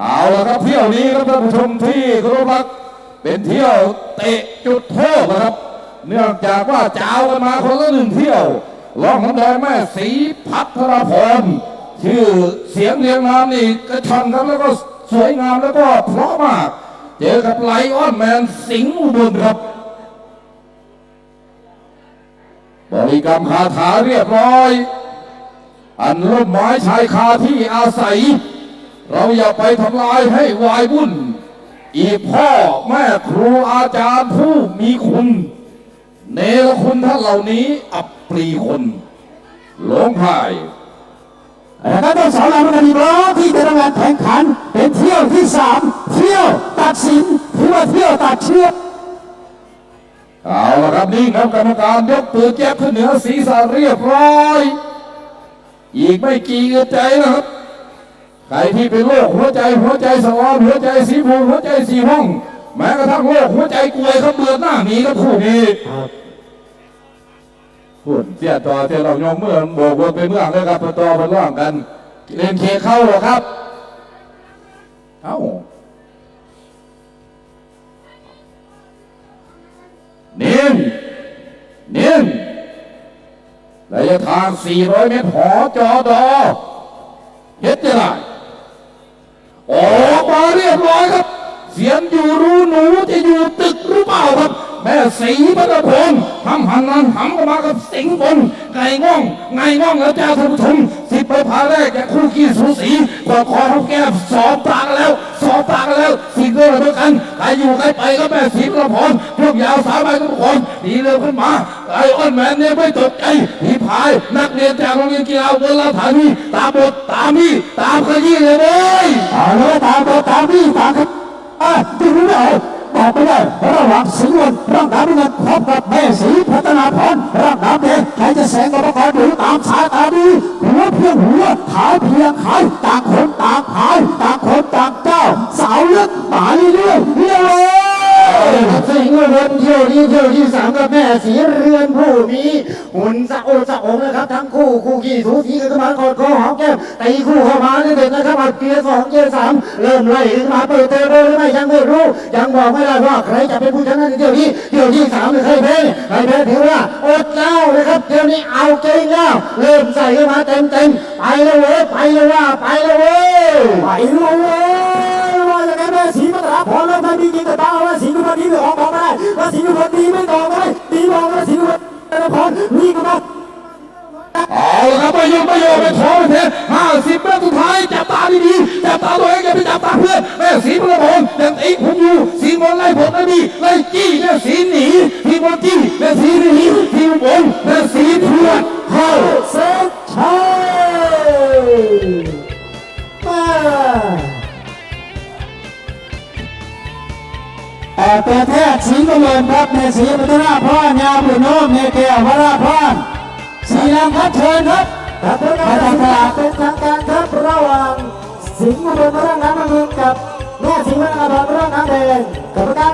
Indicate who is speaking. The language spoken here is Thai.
Speaker 1: เอาละครับเที่ยวนี้ครับท่านผู้ชมที่เคารพรักเป็นเที่ยวเตะจุดโทษนะครับ เนื่องจากว่าเจ้ากันมาคนละหนึ่งเที่ยวรองน้ำแดงแม่สีพัทรพรชื่อเสียงเรียงนามนี่กระชอนครับแล้วก็สวยงามแล้วก็เพราะมาก เจอกับไลออนแมนสิงห์อุบลครับบริกรรมคาถาเรียบร้อย อันร่มไม้ชายคาที่อาศัย เราอย่าไปทำลายให้วายวุ่น อีกพ่อแม่ครูอาจารย์ผู้มีคุณ เนรคุณท่านเหล่านี้ อับปรีคนหลงพาย
Speaker 2: แล้วก็ต้องสอนเราในดีบล้อที่จะทำการแข่งขัน เป็นเที่ยวที่สามเที่ยวตัดสินถือว่าเที่ยวตัดเชือก
Speaker 1: เอาละครับนี่ครับกรรมการยกปืนแก๊บขึ้นเหนือศีรษะเรียบร้อย อีกไม่กี่อึดใจนะครับ ใครที่เป็นโรคหัวใจหัวใจสวอนหัวใจสีภูหัวใจสีห้องแม้กระทั่งโรคหัวใจกลวยเขาเบือหน้าหนีก็คู่นี้พูดเสียต่อเสียเรายองเมื่อโบกวนไปเมื่อเลยครับต่อไปร่วมกัน เล่นเคเข้าหรอครับ เอ้านิ่งนิ่งระยะทาง 400 เมตร หอจอดอเฮ็ดจะได้ เสียนอยู่รู้หนูจะอยู่ตึกหรือเปล่าครับ แม่สีพระพงศ์ทำหันนั้นหำออกมากับสิงห์บนไก่ง่องไงง่องแล้วเจ้าท่านผู้ชมสิบไปพาแรกจากคู่กี้สูสีกอดคอเขาแก้สอบปากแล้ว สอบปากแล้วสิ่งเดียวกันใครอยู่ใครไปก็แม่สีพระพรพวกยาวสามใบทุกคนดีเร็วขึ้นมาไอออนแมนเนี่ยไม่ตกใจผีพาย นักเรียนจากโรงเรียนกีฬาเวลาฐานีตามบทตามีตามขยี้เลยเว้ย
Speaker 2: เอาเลยตามตัวตามีตามครับอะ ดูไม่ได้บอกไปได้ระหว่างสิงห์วันร่างดาบเงินพบกับแม่สีพัฒนาพรร่างน้ำแดงใครจะแสงกรกรดูตามสายตาดีหัวเพียงหัวขาเพียงขายต่างคนต่างขายต่างคนต่างเจ้า สาวเลือดตายเรื่อยเรื่อย
Speaker 3: สิงห์วนเที่ยวนี้เที่ยวที่สามกับแม่สีเรือนผู้มีหุ่นสะโอสะองนะครับ ทั้งคู่คู่ขี่สูสีกันมากอดคอหอมแก้มตีคู่เข้ามาเด็ดนะครับอัดเกียร์สองเกียร์สามเริ่มไล่ขึ้นมาเปิดเทอร์โบหรือไม่ยังไม่รู้ ยังบอกไม่ได้ว่าใครจะเป็นผู้ชนะในเที่ยวนี้เที่ยวที่สามหรือใครแพ้ใครแพ้ถือว่าอดเจ้านะครับเที่ยวนี้เอาเก่งแล้วเริ่มใส่ขึ้นมาเต็มเต็มไปแล้วเว้ยไปแล้วว่าไปแล้วเว้ย
Speaker 2: ไปเลย ดีจริงแต่ตาว่าสีนุพันธ์ดีไม่ออกบอกไม่ได้ว่าสีนุพันธ์ดีไม่ต่อไม่ได้ดีบอกว่าสีนุพันธ์พรนี่ก็มา
Speaker 1: เอาละครับไม่ยอมไม่ยอมไม่ท้อไม่แท้ห้าสิบเมตรสุดท้ายจับตาดีๆจับตาตัวเองอย่าไปจับตาเพื่อนแม่สีพระพงศ์ยังตีผมอยู่สีบอลไล่ผมไล่ดีไล่จี้แม่สีหนีทีบอลจี้แม่สีหนีทีบอลแม่ส
Speaker 2: ตัวแทกสิงคโปร์ครับในสีพัฒนาพรยาบุญโนมในแก้ววราพรสีลังคัดเชิญครับ
Speaker 3: ครับเป็นาเป็นทางการครับระหว่างสิงห์บุรีร่างน้ำมันกับแม่สิงห์วัฒนาพรร่างน้ำแดงกรรมการ